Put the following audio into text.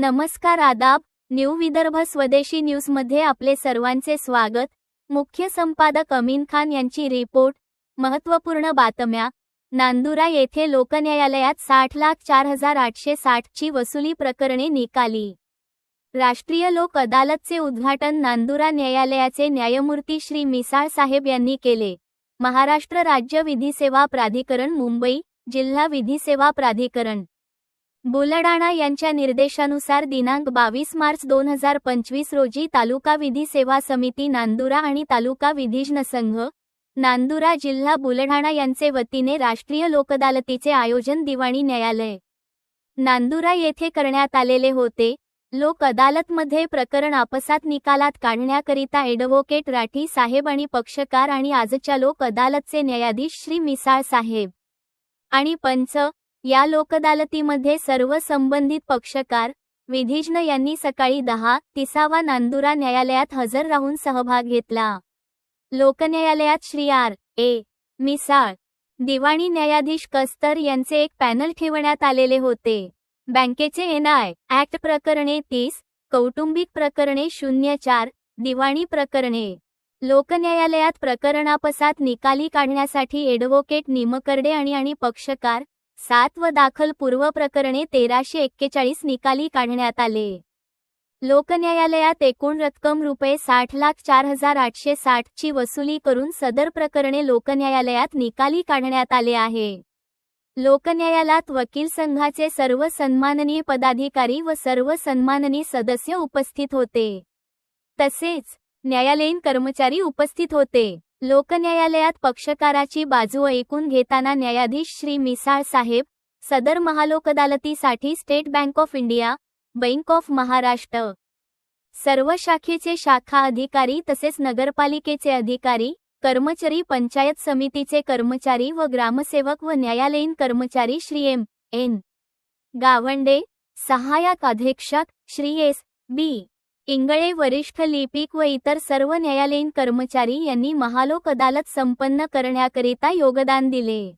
नमस्कार आदाब न्यू विदर्भ स्वदेशी न्यूजमध्ये आपले सर्वांचे स्वागत. मुख्य संपादक अमीन खान यांची रिपोर्ट. महत्त्वपूर्ण बातम्या. नांदुरा येथे लोकन्यायालयात साठ लाख चार हजार आठशे साठची वसुली प्रकरणे निकाली. राष्ट्रीय लोक अदालतचे उद्घाटन नांदुरा न्यायालयाचे न्यायमूर्ती श्री मिसाळ साहेब यांनी केले. महाराष्ट्र राज्य विधी सेवा प्राधिकरण मुंबई जिल्हा विधी सेवा प्राधिकरण. बुलडाणा यांच्या निर्देशानुसार दिनांक बावीस मार्च दोन हजार पंचवीस रोजी तालुका विधी सेवा समिती नांदुरा आणि तालुका विधिज्ञ संघ नांदुरा जिल्हा बुलढाणा यांचे वतीने राष्ट्रीय लोकदालतीचे आयोजन दिवाणी न्यायालय. नांदुरा येथे करण्यात आलेले होते. लोक अदालतमध्ये प्रकरण आपसात निकालात काढण्याकरिता ॲडव्होकेट राठी साहेब आणि पक्षकार आणि आजच्या लोक अदालतचे न्यायाधीश श्री मिसाळ साहेब आणि पंच या लोकदालतीमध्ये सर्व संबंधित पक्षकार विधिज्ञ यांनी सकाळी दहा तिसावा नांदुरा न्यायालयात हजर राहून सहभाग घेतला. लोकन्यायालयात श्री आर. ए. मिसाळ दिवाणी न्यायाधीश कस्तर यांचे एक पॅनल ठेवण्यात आलेले होते. बँकेचे एनआय ऍक्ट प्रकरणे तीस कौटुंबिक प्रकरणे शून्य चार दिवाणी प्रकरणे. लोकन्यायालयात प्रकरणापसात निकाली काढण्यासाठी एडव्होकेट निमकर्डे आणि आणि पक्षकार सात व दाखल पूर्व प्रकरणे तेराशे एक्केचाळीस निकाली काढण्यात आले. लोकन्यायालयात एकूण रक्कम रुपये साठ लाख चार हजार आठशे साठची वसुली करून सदर प्रकरणे लोकन्यायालयात निकाली काढण्यात आले आहे. लोकन्यायालयात वकील संघाचे सर्व सन्माननीय पदाधिकारी व सर्व सन्माननीय सदस्य उपस्थित होते. तसेच न्यायालयीन कर्मचारी उपस्थित होते. लोकन्यायालयात पक्षकाराची बाजू ऐकून घेताना न्यायाधीश श्री मिसाळ साहेब सदर महालोकअदालतीसाठी State Bank of India bank of Maharashtra. सर्व शाखेचे शाखा अधिकारी तसेच नगरपालिकेचे अधिकारी कर्मचारी पंचायत समितीचे कर्मचारी व ग्रामसेवक व न्यायालयीन कर्मचारी श्री एम. एन. गावंडे सहाय्यक अधीक्षक श्री एस. बी. इंगळे वरिष्ठ लिपिक व इतर सर्व न्यायालयीन कर्मचारी यांनी महालोक अदालत संपन्न करण्याकरिता योगदान दिले.